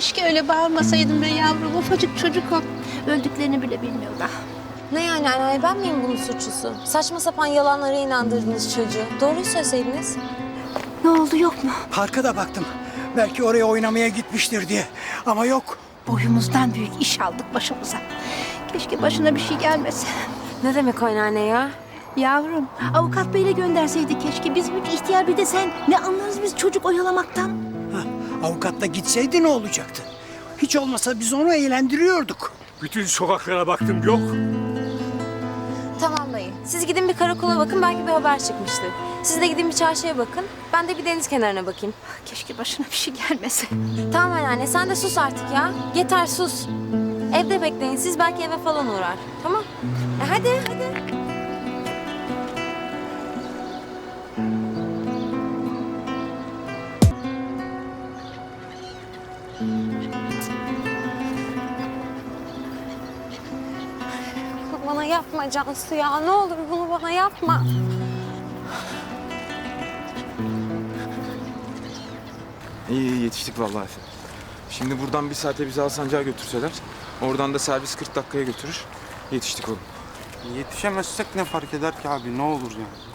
Keşke öyle bağırmasaydım be yavrum. Ufacık çocuk o. Öldüklerini bile bilmiyor daha. Ne yani anneanne ben miyim bunun suçlusu? Saçma sapan yalanlara inandırdınız çocuğu. Doğruyu söyleseydiniz. Ne oldu yok mu? Parka da baktım. Belki oraya oynamaya gitmiştir diye. Ama yok. Boyumuzdan büyük iş aldık başımıza. Keşke başına bir şey gelmese. Ne demek o anneanne ya? Yavrum, avukat beyle gönderseydi keşke. Biz üç ihtiyar bir de sen. Ne anlarız biz çocuk oyalamaktan? Avukatla gitseydi ne olacaktı? Hiç olmasa biz onu eğlendiriyorduk. Bütün sokaklara baktım yok. Tamam dayı. Siz gidin bir karakola bakın belki bir haber çıkmıştır. Siz de gidin bir çarşıya bakın. Ben de bir deniz kenarına bakayım. Keşke başına bir şey gelmese. Tamam anneanne sen de sus artık ya. Yeter sus. Evde bekleyin siz belki eve falan uğrar. Tamam. E hadi hadi. Yapma Cansu ya. Ne olur bunu bana yapma. İyi iyi yetiştik vallahi Efe. Şimdi buradan bir saate bizi Alsancak'a götürseler, oradan da servis 40 dakikaya götürür. Yetiştik oğlum. Yetişemezsek ne fark eder ki abi ne olur yani.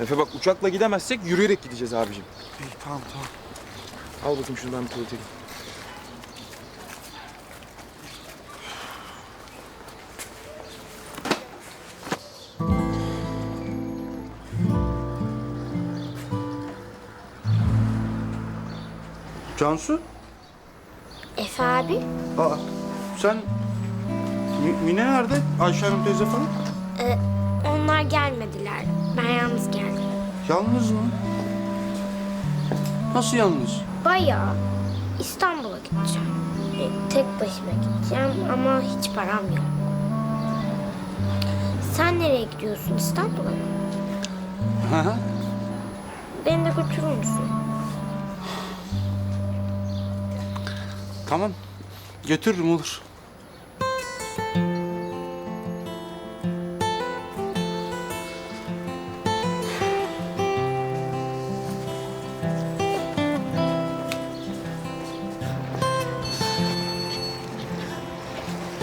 Efe bak uçakla gidemezsek yürüyerek gideceğiz abicim. İyi tamam tamam. Al bakayım şunu ben bir tuvalete gideyim. Cansu? Efe abi, Aa sen Mi- Mine nerede? Ayşe Hanım teyze falan? e, onlar gelmediler. Ben yalnız geldim. Yalnız mı? Nasıl yalnız? Bayağı İstanbul'a gideceğim. E, tek başıma gideceğim ama hiç param yok. Sen nereye gidiyorsun İstanbul'a mı? Hı hı. Beni de götürür müsün? Tamam. Götürürüm olur.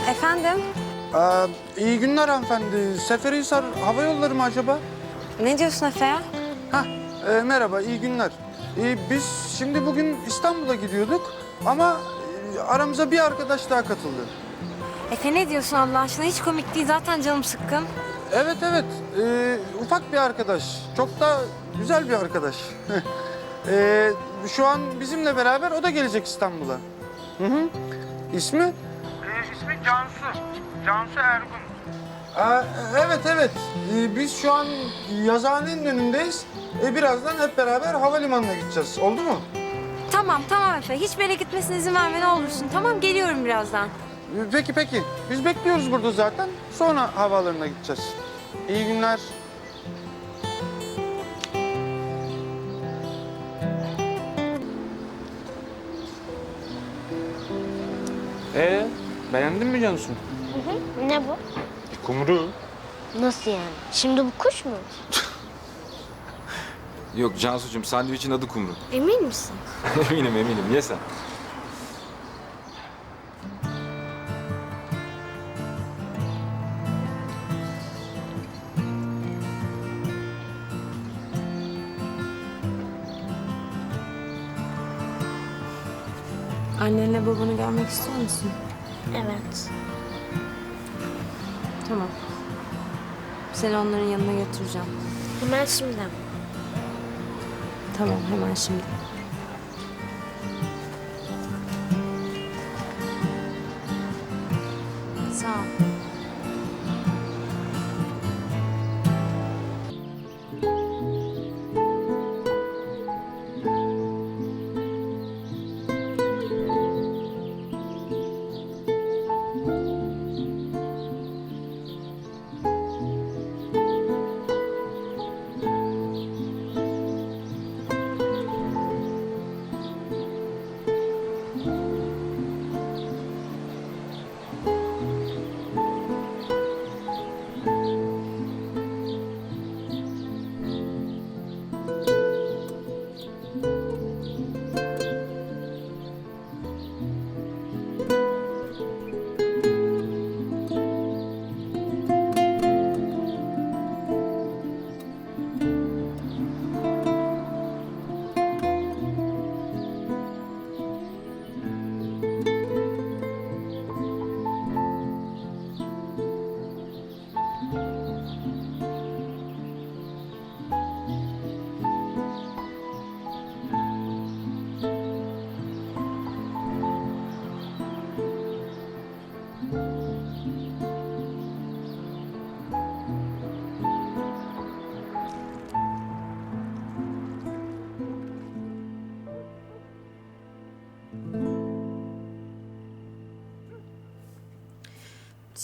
Efendim? Ee, iyi günler hanımefendi. Seferihisar Hava Yolları mı acaba? Ne diyorsun Efe ya? Hah, e, merhaba, iyi günler. E, biz şimdi bugün İstanbul'a gidiyorduk ama aramıza bir arkadaş daha katıldı. Efe ne diyorsun Allah aşkına? Hiç komik değil. Zaten canım sıkkın. Evet evet, e, ufak bir arkadaş. Çok da güzel bir arkadaş. e, şu an bizimle beraber o da gelecek İstanbul'a. Hı hı. İsmi? ismi Cansu. Cansu Ergun. Evet evet, E, biz şu an yazıhanenin önündeyiz. E, birazdan hep beraber havalimanına gideceğiz. Oldu mu? Tamam tamam Efe. Hiçbir yere gitmesine izin verme ne olursun. Tamam geliyorum birazdan. E, Peki peki, biz bekliyoruz burada zaten. Sonra havaalanına gideceğiz. İyi günler. Ee, beğendin mi Cansu? Ne bu? Kumru. Nasıl yani? Şimdi bu kuş mu? Yok Cansucuğum sandviçin adı kumru. Emin misin? eminim eminim ye sen. Annenle babanı görmek istiyor musun? Evet. Tamam. Seni onların yanına götüreceğim. Hemen şimdiden. 他们还蛮辛苦。走。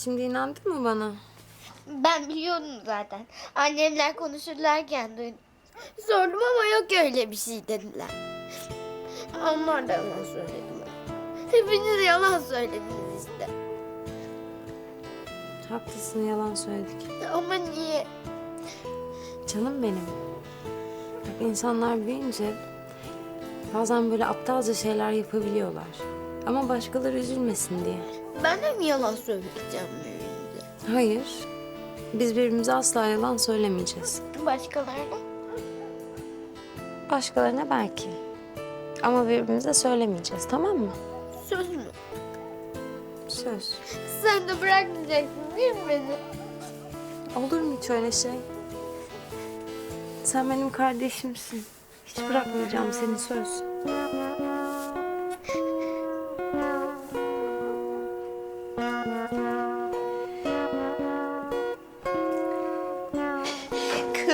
Şimdi inandın mı bana? Ben biliyordum zaten. Annemler konuşurlarken duydum. Sordum ama yok öyle bir şey dediler. Onlar da yalan söylediler. Hepiniz yalan söylediniz işte. Haklısın yalan söyledik. Ama niye? Canım benim. Bak insanlar büyüyünce bazen böyle aptalca şeyler yapabiliyorlar. Ama başkaları üzülmesin diye. Ben de mi yalan söyleyeceğim büyüyünce? Hayır. Biz birbirimize asla yalan söylemeyeceğiz. Başkalarına? Başkalarına belki. Ama birbirimize söylemeyeceğiz tamam mı? Söz mü? Söz. Sen de bırakmayacaksın değil mi beni? Olur mu hiç öyle şey? Sen benim kardeşimsin. Hiç bırakmayacağım seni söz.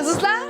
Kızlar.